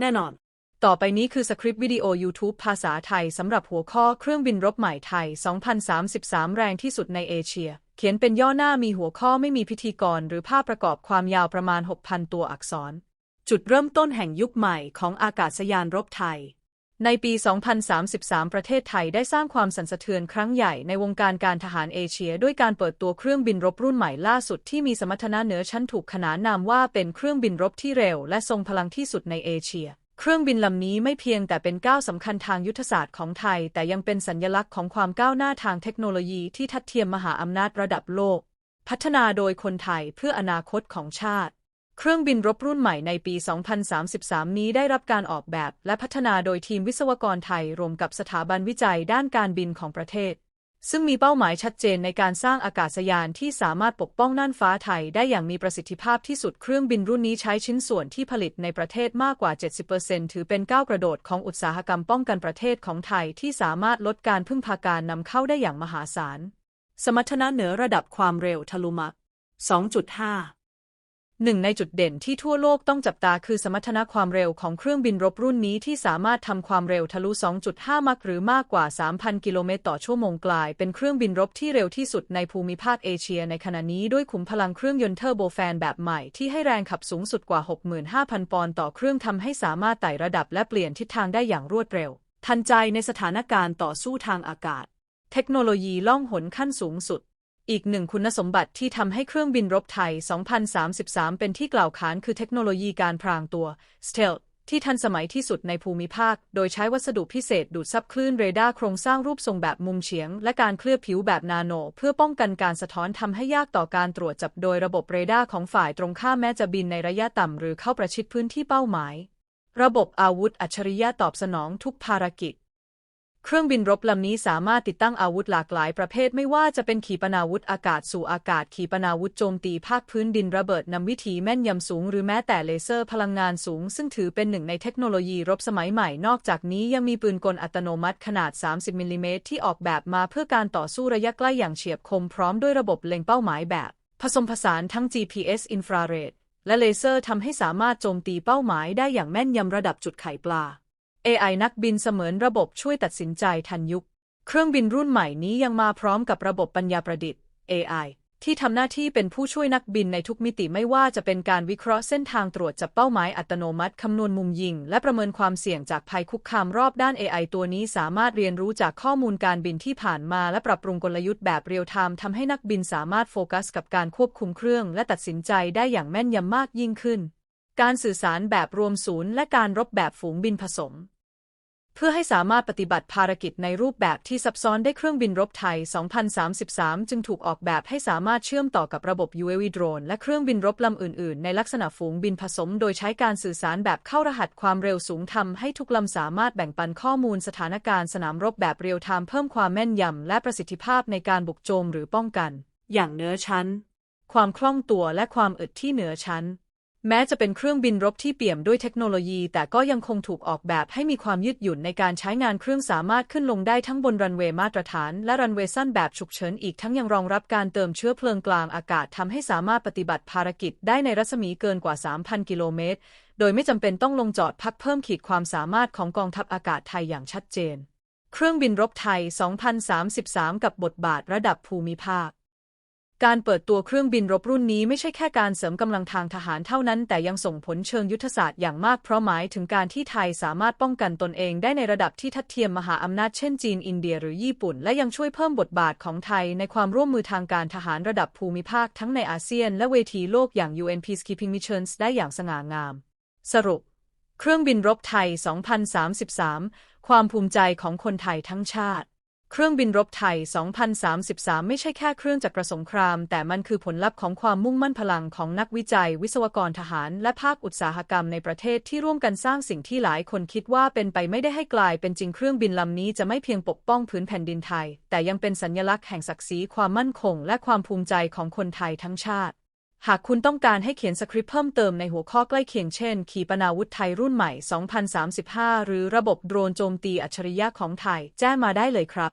แน่นอน ต่อไปนี้คือสคริปต์วิดีโอ YouTube ภาษาไทยสำหรับหัวข้อเครื่องบินรบใหม่ไทย 2033 แรงที่สุดในเอเชีย เขียนเป็นย่อหน้ามีหัวข้อไม่มีพิธีกร หรือภาพประกอบความยาวประมาณ 6,000 ตัวอักษร จุดเริ่มต้นแห่งยุคใหม่ของอากาศยานรบไทย ในปี 2033 ประเทศไทยได้สร้างความสั่นสะเทือนครั้งใหญ่ในวงการการทหารเอเชีย ด้วยการเปิดตัวเครื่องบินรบรุ่นใหม่ล่าสุดที่มีสมรรถนะเหนือชั้นถูกขนานนามว่าเป็นเครื่องบินรบที่เร็วและทรงพลังที่สุดในเอเชีย เครื่องบินลำนี้ไม่เพียงแต่เป็นก้าวสำคัญทางยุทธศาสตร์ของไทย แต่ยังเป็นสัญลักษณ์ของความก้าวหน้าทางเทคโนโลยีที่ทัดเทียมมหาอำนาจระดับโลก พัฒนาโดยคนไทยเพื่ออนาคตของชาติ เครื่องบินรบรุ่นใหม่ในปี 2033 นี้ได้รับการออกแบบและพัฒนาโดยทีมวิศวกรไทย รวมกับสถาบันวิจัยด้านการบินของประเทศ ซึ่งมีเป้าหมายชัดเจนในการสร้างอากาศยานที่สามารถปกป้องน่านฟ้าไทยได้อย่างมีประสิทธิภาพที่สุด เครื่องบินรุ่นนี้ใช้ชิ้นส่วนที่ผลิตในประเทศมากกว่า 70%ถือเป็นก้าวกระโดดของอุตสาหกรรมป้องกันประเทศของไทยที่สามารถลดการพึ่งพาการนำเข้าได้อย่างมหาศาล สมรรถนะเหนือระดับความเร็วทะลุมัก 2.5 หนึ่งในจุดเด่นที่ทั่วโลกต้องจับตาคือสมรรถนะความเร็วของเครื่องบินรบรุ่นนี้ที่สามารถทำความเร็วทะลุ 2.5 มักหรือมากกว่า 3,000 กิโลเมตรต่อชั่วโมงกลาย เป็นเครื่องบินรบที่เร็วที่สุดในภูมิภาคเอเชียในขณะนี้ด้วยขุมพลังเครื่องยนต์เทอร์โบแฟนแบบใหม่ที่ให้แรงขับสูงสุดกว่า 65,000 ปอนด์ต่อเครื่องทำให้สามารถไต่ระดับและเปลี่ยนทิศทางได้อย่างรวดเร็ว ทันใจในสถานการณ์ต่อสู้ทางอากาศ เทคโนโลยีล่องหนขั้นสูงสุด อีกหนึ่งคุณสมบัติที่ทำให้เครื่องบินรบไทย 2033 เป็นที่กล่าวขานคือเทคโนโลยีการพรางตัว Stealth ที่ทันสมัยที่สุดในภูมิภาค โดยใช้วัสดุพิเศษดูดซับคลื่นเรดาร์โครงสร้างรูปทรงแบบมุมเฉียง และการเคลือบผิวแบบนาโน เพื่อป้องกันการสะท้อนทำให้ยากต่อการตรวจจับโดยระบบเรดาร์ของฝ่ายตรงข้ามแม้จะบินในระยะต่ำหรือเข้าประชิดพื้นที่เป้าหมาย ระบบอาวุธอัจฉริยะตอบสนองทุกภารกิจ เครื่องบินรบลำนี้สามารถติดตั้งอาวุธหลากหลายประเภทไม่ว่าจะเป็นขีปนาวุธอากาศสู่อากาศ ขีปนาวุธโจมตีภาคพื้นดินระเบิดนำวิถีแม่นยำสูง หรือแม้แต่เลเซอร์พลังงานสูง ซึ่งถือเป็นหนึ่งในเทคโนโลยีรบสมัยใหม่ นอกจากนี้ยังมีปืนกลอัตโนมัติขนาด 30มิลลิเมตรที่ออกแบบมาเพื่อการต่อสู้ระยะใกล้อย่างเฉียบคมพร้อมด้วยระบบเล็งเป้าหมายแบบ ผสมผสานทั้ง GPS อินฟราเรดและเลเซอร์ทำให้สามารถโจมตีเป้าหมายได้อย่างแม่นยำระดับจุดไข่ปลา AI นักบินเสมือนระบบช่วยตัดสินใจทันยุค เครื่องบินรุ่นใหม่นี้ยังมาพร้อมกับระบบปัญญาประดิษฐ์ AI ที่ทำหน้าที่เป็นผู้ช่วยนักบินในทุกมิติไม่ว่าจะเป็นการวิเคราะห์เส้นทางตรวจจับเป้าหมายอัตโนมัติคำนวณมุมยิง และประเมินความเสี่ยงจากภัยคุกคามรอบด้าน AI ตัวนี้สามารถเรียนรู้จากข้อมูลการบินที่ผ่านมา และปรับปรุงกลยุทธ์แบบเรียลไทม์ทำให้นักบินสามารถโฟกัสกับการควบคุมเครื่อง และตัดสินใจได้อย่างแม่นยำมากยิ่งขึ้น การสื่อสารแบบรวมศูนย์ และการรบแบบฝูงบินผสม เพื่อให้สามารถปฏิบัติภารกิจในรูปแบบที่ซับซ้อนได้เครื่องบินรบไทย 2033 จึงถูกออกแบบให้สามารถเชื่อมต่อกับระบบ UAV โดรนและเครื่องบินรบลำอื่น ๆ ในลักษณะฝูงบินผสม โดยใช้การสื่อสารแบบเข้ารหัสความเร็วสูงทำให้ทุกลำสามารถแบ่งปันข้อมูลสถานการณ์สนามรบแบบเรียลไทม์เพิ่มความแม่นยำและประสิทธิภาพในการบุกโจมหรือป้องกัน อย่างเนื้อชั้น ความคล่องตัวและความอึดที่เหนือชั้น แม้จะเป็นเครื่องบินรบที่เปี่ยมด้วยเทคโนโลยี แต่ก็ยังคงถูกออกแบบให้มีความยืดหยุ่นในการใช้งานเครื่องสามารถขึ้นลงได้ทั้งบนรันเวย์มาตรฐาน และรันเวย์สั้นแบบฉุกเฉินอีกทั้งยังรองรับการเติมเชื้อเพลิงกลางอากาศทำให้สามารถปฏิบัติภารกิจได้ในรัศมีเกินกว่า 3,000 กิโลเมตร โดยไม่จำเป็นต้องลงจอดพักเพิ่มขีดความสามารถของกองทัพอากาศไทยอย่างชัดเจน เครื่องบินรบไทย 2033 กับบทบาทระดับภูมิภาค การเปิดตัวเครื่องบินรบรุ่นนี้ไม่ใช่แค่การเสริมกำลังทางทหารเท่านั้น แต่ยังส่งผลเชิงยุทธศาสตร์อย่างมากเพราะหมายถึงการที่ไทยสามารถป้องกันตนเองได้ในระดับที่ทัดเทียมมหาอำนาจเช่นจีนอินเดียหรือญี่ปุ่น และยังช่วยเพิ่มบทบาทของไทยในความร่วมมือทางการทหารระดับภูมิภาคทั้งในอาเซียน และเวทีโลกอย่าง UN Peacekeeping Missions ได้อย่างสง่างาม สรุป เครื่องบินรบไทย 2033 ความภูมิใจของคนไทยทั้งชาติ เครื่องบินรบไทย 2033 ไม่ใช่แค่เครื่องจักรสงคราม แต่มันคือผลลัพธ์ของความมุ่งมั่นพลังของนักวิจัย วิศวกรทหาร และภาคอุตสาหกรรมในประเทศที่ร่วมกันสร้างสิ่งที่หลายคนคิดว่าเป็นไปไม่ได้ให้กลายเป็นจริงเครื่องบินลำนี้จะไม่เพียงปกป้องพื้นแผ่นดินไทย แต่ยังเป็นสัญลักษณ์แห่งศักดิ์ศรีความมั่นคง และความภูมิใจของคนไทยทั้งชาติ หากคุณต้องการให้เขียนสคริปต์เพิ่มเติมในหัวข้อใกล้เคียงเช่น ขีปนาวุธไทยรุ่นใหม่ 2035 หรือระบบโดรนโจมตีอัจฉริยะของไทย แจ้งมาได้เลยครับ